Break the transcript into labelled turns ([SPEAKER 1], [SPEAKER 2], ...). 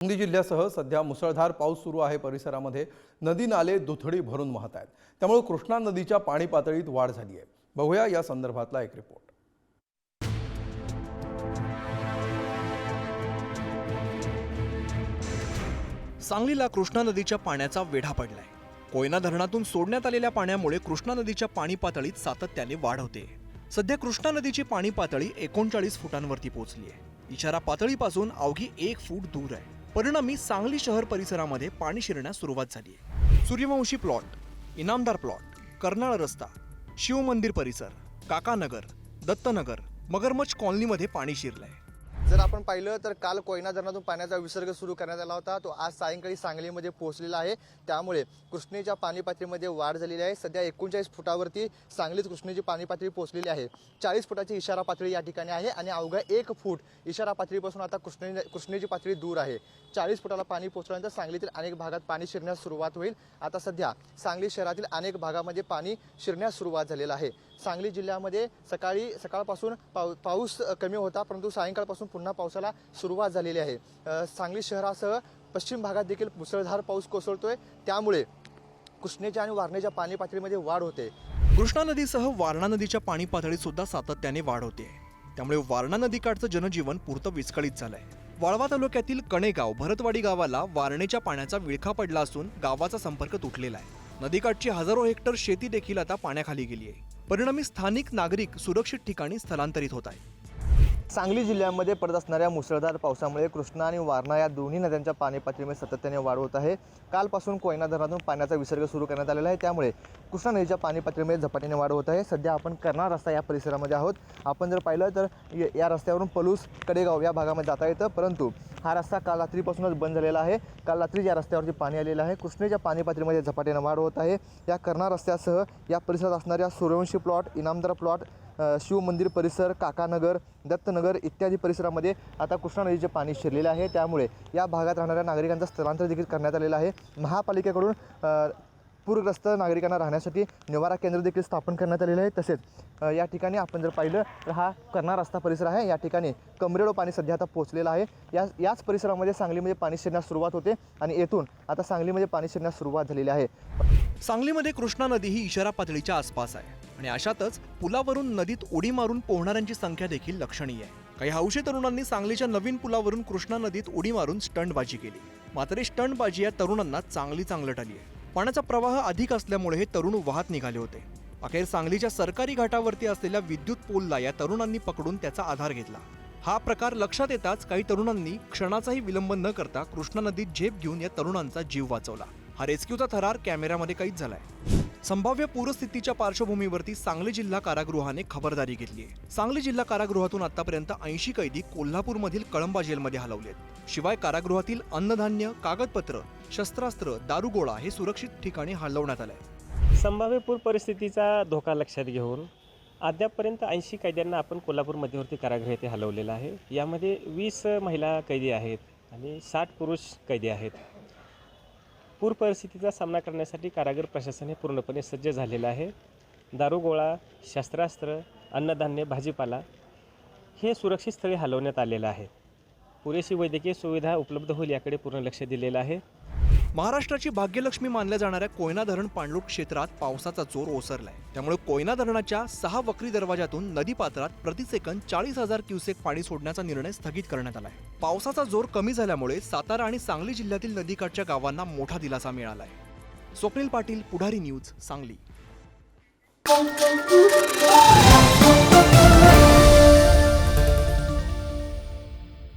[SPEAKER 1] सांगली जिल्ह्यासह सध्या मुसळधार पाऊस सुरू आहे परिसरामध्ये. नदी नाले दुथडी भरून वाहत आहेत. त्यामुळे कृष्णा नदीच्या पाणी पातळीत वाढ झाली आहे. बघूया या संदर्भातला एक रिपोर्ट
[SPEAKER 2] सांगलीला कृष्णा नदीच्या पाण्याचा वेढा पडलाय. कोयना धरणातून सोडण्यात आलेल्या पाण्यामुळे कृष्णा नदीच्या पाणी पातळीत सातत्याने वाढ होते. सध्या कृष्णा नदीची पाणी पातळी एकोणचाळीस फुटांवरती पोहोचली आहे. इशारा पातळीपासून अवघी एक फूट दूर आहे. परिणामी सांगली शहर परिसरामध्ये पाणी शिरण्यास सुरुवात झाली आहे. सूर्यवंशी प्लॉट इनामदार प्लॉट कर्नाळ रस्ता शिवमंदिर परिसर काकानगर दत्तनगर मगरमच्छ कॉलनीमध्ये पाणी शिरलंय.
[SPEAKER 3] जर आपण पाहिलं तर काल कोयना धरणातून पाण्याचा विसर्ग सुरू करण्यात आला होता. तो आज सायंकाळी सांगलीमध्ये पोहोचलेला आहे. त्यामुळे कृष्णेच्या पाणी पातळीमध्ये वाढ झालेली आहे. सध्या एकोणचाळीस फुटावरती सांगलीत कृष्णेची पाणी पातळी पोहोचलेली आहे. चाळीस फुटाची इशारा पातळी या ठिकाणी आहे आणि अवघ्या एक फूट इशारा पातळीपासून आता कृष्णे कृष्णेची पातळी दूर आहे. चाळीस फुटाला पाणी पोहोचल्यानंतर सांगलीतील अनेक भागात पाणी शिरण्यास सुरुवात होईल. आता सध्या सांगली शहरातील अनेक भागामध्ये पाणी शिरण्यास सुरुवात झालेला आहे. सांगली जिल्ह्यामध्ये सकाळी सकाळपासून पाऊ पाऊस कमी होता परंतु सायंकाळपासून पुन्हा पावसाला सुरुवात झालेली आहे. सांगली शहरासह पश्चिम भागात देखील मुसळधार पाऊस कोसळतोय. त्यामुळे कृष्णेच्या आणि वारणेच्या पाणी पातळीमध्ये वाढ होते.
[SPEAKER 2] कृष्णा नदीसह वारणा नदीच्या पाणी पातळीत सुद्धा सातत्याने वाढ होते. त्यामुळे वारणा नदीकाठचं जनजीवन पुरतं विस्कळीत झालंय. वाळवा तालुक्यातील कणेगाव भरतवाडी गावाला वारणेच्या पाण्याचा विळखा पडला असून गावाचा संपर्क तुटलेला आहे. नदीकाठची हजारो हेक्टर शेती देखील आता पाण्याखाली गेली आहे. परिणामी स्थानिक नागरिक सुरक्षित ठिकाणी स्थलांतरित होत आहेत.
[SPEAKER 3] सांगली जिल्ह्यामध्ये पडत असणाऱ्या मुसळधार पावसामुळे कृष्णा आणि वारणा या दोन्ही नद्यांच्या पाणी पातळीमध्ये सातत्याने वाढ होत आहे. कालपासून कोयना धरणातून पाण्याचा विसर्ग सुरू करण्यात आलेला आहे. त्यामुळे कृष्णा नदीच्या पाणी पातळीमध्ये झपाट्याने वाढ होत आहे. सध्या आपण कर्नाळ रस्ता या परिसरामध्ये आहोत. आपण जर पाहिलं तर या रस्त्यावरून पलूस कडेगाव या भागामध्ये जाता येतं. परंतु हा रस्ता काल रात्रीपासूनच बंद झालेला आहे. काल रात्री या रस्त्यावरती पाणी आलेलं आहे. कृष्णेच्या पाणी पातळीमध्ये झपाट्याने वाढ होत आहे. या कर्णा रस्त्यासह या परिसरात असणाऱ्या सूर्यवंशी प्लॉट इनामदार प्लॉट शिवमंदिर परिसर काकानगर दत्तनगर इत्यादी परिसरामध्ये आता कृष्णा नदीचे पाणी शिरलेले आहे. त्यामुळे या भागात राहणाऱ्या नागरिकांचं स्थलांतर देखील करण्यात आलेलं आहे. महापालिकेकडून पूरग्रस्त नागरिकांना राहण्यासाठी निवारा केंद्र देखील स्थापन करण्यात आलेलं आहे. तसेच या ठिकाणी आपण जर पाहिलं तर हा कर्नाळ रस्ता परिसर आहे. या ठिकाणी कमरेडो पाणी सध्या आता पोहोचलेलं आहे. या याच परिसरामध्ये सांगलीमध्ये पाणी शिरण्यास सुरुवात होते आणि येथून आता सांगलीमध्ये पाणी शिरण्यास सुरुवात झालेली आहे.
[SPEAKER 2] सांगलीमध्ये कृष्णा नदी ही इशारा पातळीच्या आसपास आहे आणि अशातच पुलावरून नदीत उडी मारून पोहणाऱ्यांची संख्या देखील लक्षणीय आहे. काही हौशी तरुणांनी सांगलीच्या नवीन पुलावरून कृष्णा नदीत उडी मारून स्टंटबाजी केली. मात्र स्टंटबाजी या तरुणांना चांगली चांगलट आली आहे. पाण्याचा प्रवाह अधिक असल्यामुळे हे तरुण वाहत निघाले होते. अखेर सांगलीच्या सरकारी घाटावरती असलेल्या विद्युत पोलला या तरुणांनी पकडून त्याचा आधार घेतला. हा प्रकार लक्षात येताच काही तरुणांनी क्षणाचाही विलंब न करता कृष्णा नदीत झेप घेऊन या तरुणांचा जीव वाचवला. हा रेस्क्यूचा थरार कॅमेऱ्यामध्ये कैद झालाय. संभाव्य पूरस्थितीच्या पार्श्वभूमीवरती सांगली जिल्हा कारागृहाने खबरदारी घेतली आहे. सांगली जिल्हा कारागृहातून आतापर्यंत ऐंशी कैदी कोल्हापूरमधील कळंबा जेलमध्ये हलवलेत. शिवाय कारागृहातील अन्नधान्य कागदपत्र शस्त्रास्त्र दारुगोळा हे सुरक्षित ठिकाणी हलवण्यात आलंय.
[SPEAKER 4] संभाव्य पूर परिस्थितीचा धोका लक्षात घेऊन अद्यापपर्यंत ऐंशी कैद्यांना आपण कोल्हापूर मध्यवर्ती कारागृह येथे हलवलेलं आहे. यामध्ये वीस महिला कैदी आहेत आणि साठ पुरुष कैदी आहेत. पूर परिस्थितीचा सामना करण्यासाठी कारागृह प्रशासन हे पूर्णपणे सज्ज झालेलं आहे. दारुगोळा शस्त्रास्त्र अन्नधान्य भाजीपाला हे सुरक्षित स्थळी हलवण्यात आलेलं आहे. पुरेशी वैद्यकीय सुविधा उपलब्ध होईल याकडे पूर्ण लक्ष दिलेलं आहे.
[SPEAKER 2] महाराष्ट्राची भाग्यलक्ष्मी मानल्या जाणाऱ्या कोयना धरण पाणलोट क्षेत्रात पावसाचा जोर ओसरलाय. त्यामुळे कोयना धरणाच्या सहा वक्री दरवाजातून नदी पात्रात प्रतिसेकंद चाळीस हजार क्युसेक पाणी सोडण्याचा निर्णय स्थगित करण्यात आलाय. पावसाचा जोर कमी झाल्यामुळे सातारा आणि सांगली जिल्ह्यातील नदीकाठच्या गावांना मोठा दिलासा मिळालाय. स्वप्नील पाटील पुढारी न्यूज सांगली.